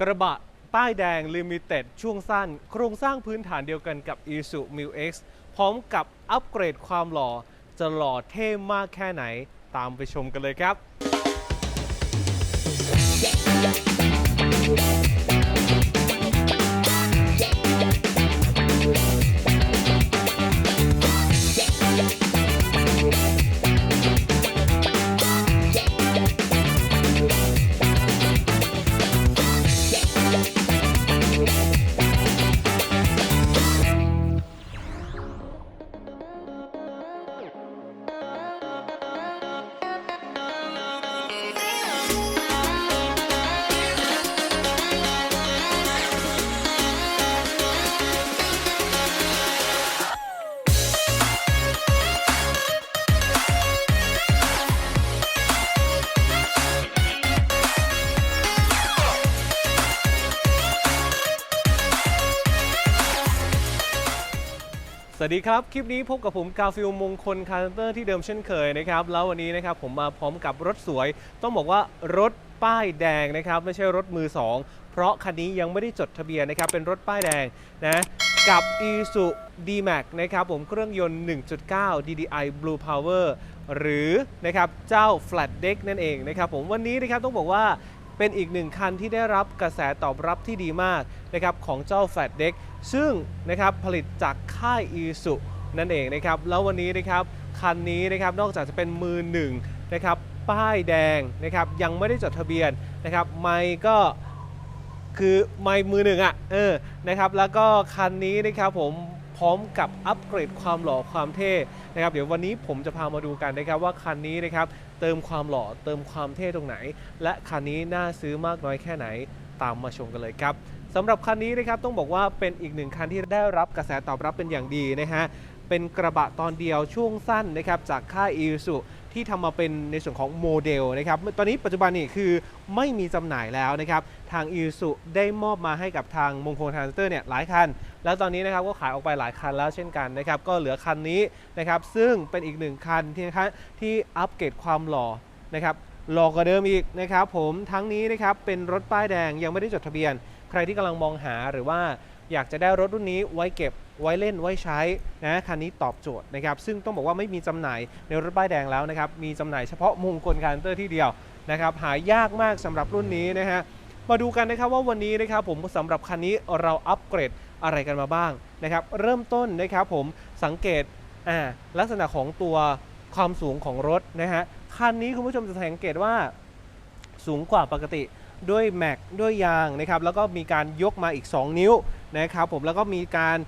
กระบะป้ายแดงลิมิเต็ดช่วงสั้น โครงสร้างพื้นฐานเดียวกันกับ i s u m i X พร้อมกับอัปเกรดความหล่อ จะหล่อเท่มากแค่ไหน ตามไปชมกันเลยครับ วัสดีครับ คลิปนี้พบกับผมกาฟิลมงคลคาร์เตอร์ที่เดิมเช่นเคยนะครับ แล้ววันนี้นะครับผมมาพร้อมกับรถสวย ต้องบอกว่ารถป้ายแดงนะครับ ไม่ใช่รถมือ 2 เพราะคันนี้ยังไม่ได้จดทะเบียนนะครับ เป็นรถป้ายแดงนะกับ i s u D-Max นะครับผมเครื่องยนต์ 1.9 DDI Blue Power หรือนะครับเจ้า Flat Deck นั่นเองนะครับผมวันนี้นะครับต้องบอกว่าเป็นอีกหนึ่งคันที่ได้รับกระแสตอบรับที่ดีมากนะครับของเจ้า Flat Deck ซึ่งนะครับผลิตจากค่าย i s u นั่นเองนะครับ แล้ววันนี้นะครับคันนี้นะครับนอกจากจะเป็นมือหนึ่งนะครับป้ายแดงนะครับยังไม่ได้จดทะเบียนนะครับไม่ก็คือไม่มือหนึ่งอะเออนะครับแล้วก็คันนี้นะครับผมพร้อมกับอัปเกรดความหล่อความเท่นะครับเดี๋ยววันนี้ผมจะพามาดูกันนะครับว่าคันนี้นะครับเติมความหล่อเติมความเท่ตรงไหน และคันนี้น่าซื้อมากน้อยแค่ไหนตามมาชมกันเลยครับ สำหรับคันนี้นะครับต้องบอกว่าเป็นอีกหนึ่งคันที่ได้รับกระแสตอบรับเป็นอย่างดีนะฮะเป็นกระบะตอนเดียวช่วงสั้นนะครับจากค่าย i s u ที่ทำมาเป็นในส่วนของโมเดลนะครับตอนนี้ปัจจุบันนี่คือไม่มีจำหน่ายแล้วนะครับทาง i s u ได้มอบมาให้กับทางมงคลทรานสเตอร์เนี่ยหลายคัน แล้วตอนนี้นะครับก็ขายออกไปหลายคันแล้วเช่นกันนะครับก็เหลือคันนี้นะครับซึ่งเป็นอีกหนึ่งคันที่นะครับที่อัปเกรดความหล่อนะครับหล่อกว่าเดิมอีกนะครับผมทั้งนี้นะครับเป็นรถป้ายแดงยังไม่ได้จดทะเบียน รที่กำลังมองหาหรือว่าอยากจะได้รถรุ่นนี้ไว้เก็บไว้เล่นไว้ใช้นะคันนี้ตอบโจทย์นะครับ ซึ่งต้องบอกว่าไม่มีจำหน่ายในรถป้ายแดงแล้วนะครับ มีจำหน่ายเฉพาะมงคลการเตอร์ที่เดียวนะครับ หายากมากสำหรับรุ่นนี้นะฮะมาดูกันนะครับว่าวันนี้นะครับผมสำหรับคันนี้เราอัปเกรดอะไรกันมาบ้างนะครับ เริ่มต้นนะครับผมสังเกตอ่าลักษณะของตัวความสูงของรถนะฮะคันนี้คุณผู้ชมจะสังเกตว่าสูงกว่าปกติ ด้วยแม็กด้วยยางนะครับแล้วก็มีการยกมาอีก 2 นิ้วนะครับผมแล้วก็มีการ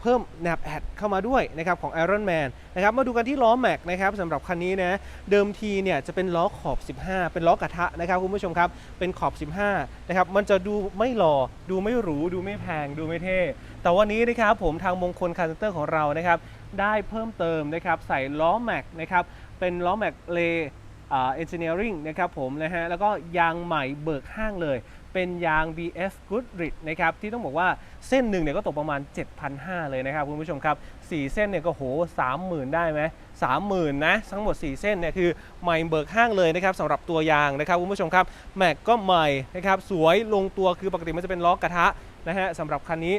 เพิ่มแนบแอดเข้ามาด้วยนะครับของ Iron Man นะครับมาดูกันที่ล้อแม็กนะครับสำหรับคันนี้นะเดิมทีเนี่ยจะเป็นล้อขอบ 15 เป็นล้อกระทะนะครับคุณผู้ชมครับเป็นขอบ 15นะครับมันจะดูไม่หล่อดูไม่หรูดูไม่แพงดูไม่เท่ แต่วันนี้นะครับผมทางมงคลคาร์เตอร์ของเรานะครับได้เพิ่มเติมนะครับใส่ล้อแม็กนะครับเป็นล้อแม็กเล เอนจิเนียริงนะครับผมนะฮะแล้วก็ยางใหม่เบิกห้างเลย เป็นยาง BF Goodrich นะครับที่ต้องบอกว่าเส้นหนึ่งเนี่ยก็ตกประมาณ 7,500 เลยนะครับคุณผู้ชมครับ 4 เส้นเนี่ยก็โห 30,000 ได้ไหม30,000 นะ ทั้งหมด 4 เส้นเนี่ยคือใหม่เบิกห้างเลยนะครับสำหรับตัวยางนะครับคุณผู้ชมครับแม็กก็ใหม่นะครับสวยลงตัวคือปกติมันจะเป็นล้อกระทะนะฮะสำหรับคันนี้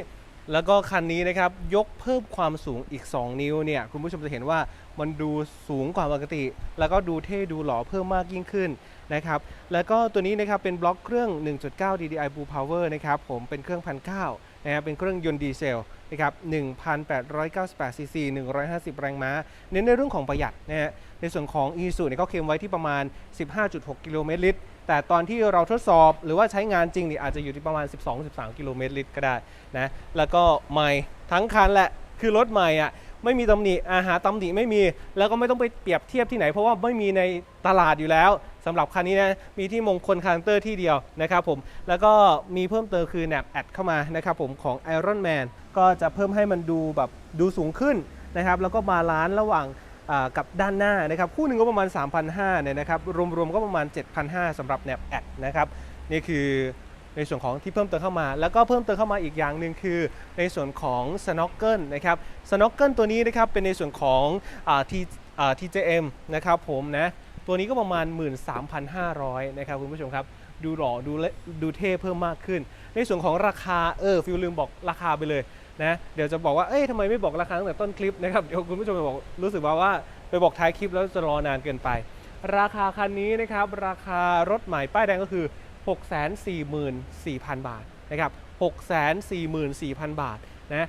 แล้วก็คันนี้นะครับยกเพิ่มความสูงอีก 2 นิ้วเนี่ยคุณผู้ชมจะเห็นว่ามันดูสูงกว่าปกติ แล้วก็ดูเท่ดูหล่อเพิ่มมากยิ่งขึ้นนะครับแล้วก็ตัวนี้นะครับเป็นบล็อกเครื่อง 1.9 DDI Blue Power นะครับผมเป็นเครื่องพันเนะครับเป็นเครื่องยนต์ดีเซลนะครับ1,898ซีซี150 แรงม้า เน้นในเรื่องของประหยัดนะฮะในส่วนของ e s u เนี่ยเขาเคลมไว้ที่ประมาณ 15.6 กิโลเมตรลิตร แต่ตอนที่เราทดสอบหรือว่าใช้งานจริงเนี่ยอาจจะอยู่ที่ประมาณ 12-13 กิโลเมตรลิตรก็ได้นะแล้วก็ใหม่ทั้งคันแหละคือรถใหม่อะไม่มีตำหนิอาหารตำหนิไม่มี แล้วก็ไม่ต้องไปเปรียบเทียบที่ไหน เพราะว่าไม่มีในตลาดอยู่แล้วสำหรับคันนี้นะมีที่มงคลคาร์เตอร์ที่เดียวนะครับผมแล้วก็มีเพิ่มเติมคือแนบแอดเข้ามานะครับผมของ Iron Man ก็จะเพิ่มให้มันดูแบบดูสูงขึ้นนะครับแล้วก็บาลานซ์ระหว่าง กับด้านหน้านะครับคู่หนึ่งก็ประมาณ 3,500เนี่ยนะครับรวมๆก็ประมาณ 7,500สำหรับแนบแอดนะครับนี่คือในส่วนของที่เพิ่มเติมเข้ามา แล้วก็เพิ่มเติมเข้ามาอีกอย่างหนึ่งคือ ในส่วนของ s n o c k e l นะครับ s n o c k e l ตัวนี้นะครับเป็นในส่วนของอ่า T อ่า TJM นะครับผมนะตัวนี้ก็ประมาณ 13,500นะครับคุณผู้ชมครับดูหล่อดูเลดูเท่เพิ่มมากขึ้น ในส่วนของราคาเออฟิลลืมบอกราคาไปเลย นะเดี๋ยวจะบอกว่าเอ้ยทำไมไม่บอกราคาตั้งแต่ต้นคลิปนะครับเดี๋ยวคุณผู้ชมจะบอกรู้สึกว่าว่าไปบอกท้ายคลิปแล้วจะรอนานเกินไป ราคาคันนี้นะครับราคารถใหม่ป้ายแดงก็คือ 644,000 บาทนะครับ644,000 บาทนะ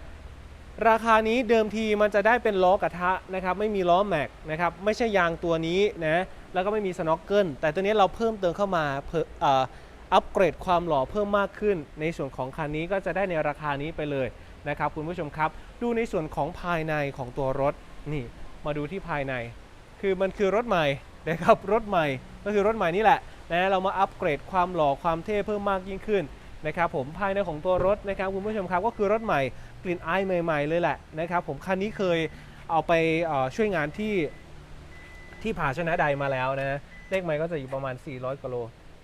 ราคานี้เดิมทีมันจะได้เป็นล้อกระทะนะครับไม่มีล้อแม็กนะครับไม่ใช่ยางตัวนี้นะแล้วก็ไม่มีสน็อกเกิลแต่ตัวนี้เราเพิ่มเติมเข้ามาเอ่ออัปเกรดความหล่อเพิ่มมากขึ้น ในส่วนของคันนี้ก็จะได้ในราคานี้ไปเลย นะครับคุณผู้ชมครับ ดูในส่วนของภายในของตัวรถนี่มาดูที่ภายใน คือมันคือรถใหม่นะครับรถใหม่ก็คือรถใหม่นี่แหละนะเรามาอัปเกรดความหล่อความเท่เพิ่มมากยิ่งขึ้นนะครับผมภายในของตัวรถนะครับคุณผู้ชมครับก็คือรถใหม่กลิ่นอายใหม่ๆเลยแหละนะครับผมคันนี้เคยเอาไปช่วยงานที่ที่ผาชนะใดมาแล้วนะเลขไมล์ก็จะอยู่ประมาณ 400กิโล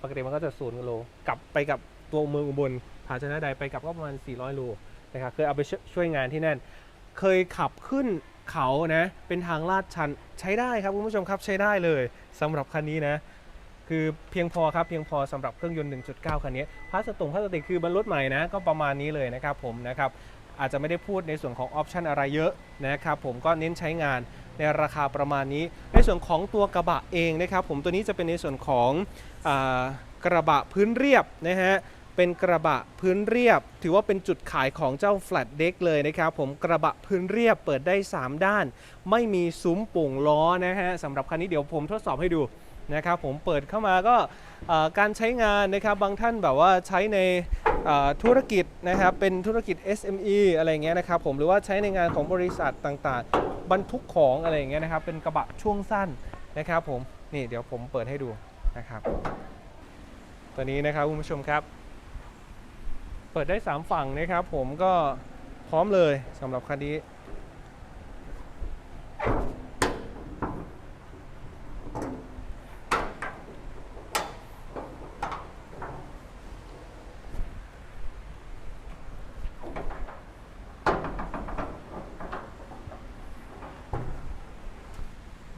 ปกติมันก็จะศูนย์กิโลกลับไปกับตัวเมืองอุบลผาชนะใดไปกลับก็ประมาณ 400โล นะครับเคยเอาไปช่วยช่วยงานที่นั่น เคยขับขึ้นเขานะเป็นทางลาดชันใช้ได้ครับคุณผู้ชมครับใช้ได้เลยสำหรับคันนี้นะคือเพียงพอครับเพียงพอสำหรับเครื่องยนต์ 1.9 คันนี้พลาสติกพลาสติกคือมันรถใหม่นะก็ประมาณนี้เลยนะครับผมนะครับอาจจะไม่ได้พูดในส่วนของออปชันอะไรเยอะนะครับผมก็เน้นใช้งานในราคาประมาณนี้ ในส่วนของตัวกระบะเองนะครับผมตัวนี้จะเป็นในส่วนของอกระบะพื้นเรียบนะฮะ เป็นกระบะพื้นเรียบ ถือว่าเป็นจุดขายของเจ้า flat deck เลยนะครับ ผมกระบะพื้นเรียบเปิดได้ 3 ด้าน ไม่มีซุ้มโป่งล้อนะฮะสำหรับคันนี้เดี๋ยวผมทดสอบให้ดูนะครับผมเปิดเข้ามาก็การใช้งานนะครับบางท่านแบบว่าใช้ในธุรกิจนะครับเป็นธุรกิจ SME อะไรเงี้ยนะครับผมหรือว่าใช้ในงานของบริษัทต่างๆ บรรทุกของอะไรเงี้ยนะครับเป็นกระบะช่วงสั้นนะครับผมนี่เดี๋ยวผมเปิดให้ดูนะครับตัวนี้นะครับคุณผู้ชมครับ เปิดได้ 3 ฝั่งนะครับผมก็พร้อมเลยสำหรับคันนี้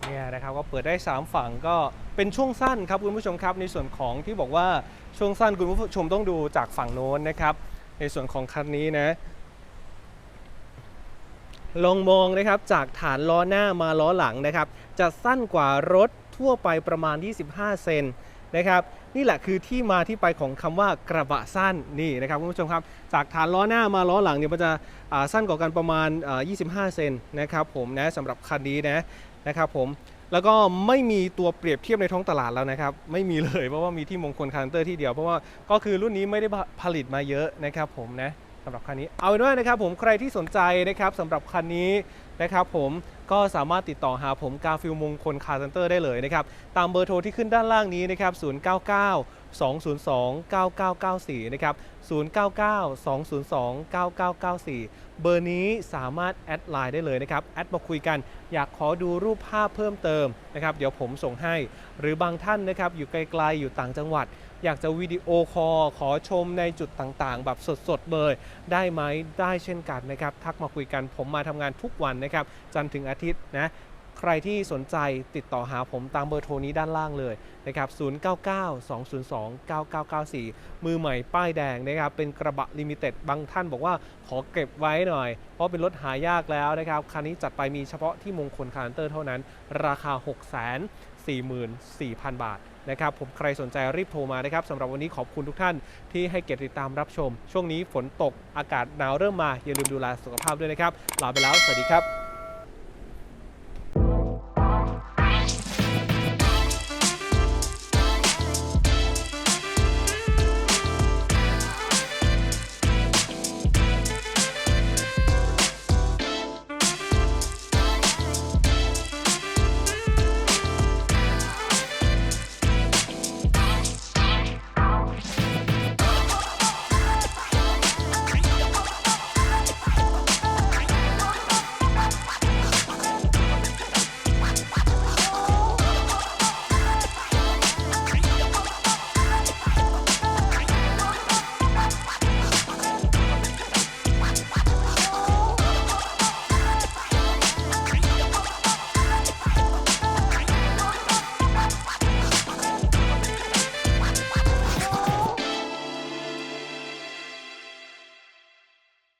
เนี่ยนะครับก็เปิดได้ 3 ฝั่งก็ เป็นช่วงสั้นครับคุณผู้ชมครับ ในส่วนของที่บอกว่าช่วงสั้นคุณผู้ชมต้องดูจากฝั่งโน้นนะครับ ในส่วนของคันนี้นะ ลองมองนะครับจากฐานล้อหน้ามาล้อหลังนะครับ จะสั้นกว่ารถทั่วไปประมาณ 25 เซนนะครับนี่แหละคือที่มาที่ไปของคำว่ากระบะสั้นนี่นะครับคุณผู้ชมครับ จากฐานล้อหน้ามาล้อหลังเนี่ยมันจะสั้นกว่ากันประมาณอ่า25 เซนนะครับผมนะสำหรับคันนี้นะ นะครับผมแล้วก็ไม่มีตัวเปรียบเทียบในท้องตลาดแล้วนะครับ ไม่มีเลยเพราะว่ามีที่มงคลคาร์เตอร์ที่เดียวเพราะว่าก็คือรุ่นนี้ไม่ได้ผลิตมาเยอะนะครับผมนะ สำหรับคันนี้เอาเป็นว่านะครับผมใครที่สนใจนะครับสำหรับคันนี้นะครับผมก็สามารถติดต่อหาผมกาฟิลมงคลคาร์เซนเตอร์ได้เลยนะครับตามเบอร์โทรที่ขึ้นด้านล่างนี้นะครับ 099 202 9994 นะครับ 099 202 9994 เบอร์นี้สามารถแอดไลน์ได้เลยนะครับ แอดมาคุยกัน อยากขอดูรูปภาพเพิ่มเติมนะครับ เดี๋ยวผมส่งให้ หรือบางท่านนะครับอยู่ไกลๆอยู่ต่างจังหวัด อยากจะวิดีโอคอลขอชมในจุดต่างๆ แบบสดๆเลยได้ไหมได้เช่นกันนะครับทักมาคุยกันผมมาทำงานทุกวันนะครับจันทร์ถึงอาทิตย์นะใครที่สนใจติดต่อหาผมตามเบอร์โทรนี้ด้านล่างเลยนะครับ 099 202 9994 มือใหม่ป้ายแดงนะครับ เป็นกระบะลิมิเต็ด บางท่านบอกว่าขอเก็บไว้หน่อย เพราะเป็นรถหายากแล้วนะครับ คันนี้จัดไปมีเฉพาะที่มงคลคาร์เตอร์เท่านั้น ราคา 644,000 บาท นะครับผมใครสนใจรีบโทรมานะครับสำหรับวันนี้ขอบคุณทุกท่านที่ให้เกียรติติดตามรับชม ช่วงนี้ฝนตกอากาศหนาวเริ่มมาอย่าลืมดูแลสุขภาพด้วยนะครับลาไปแล้วสวัสดีครับ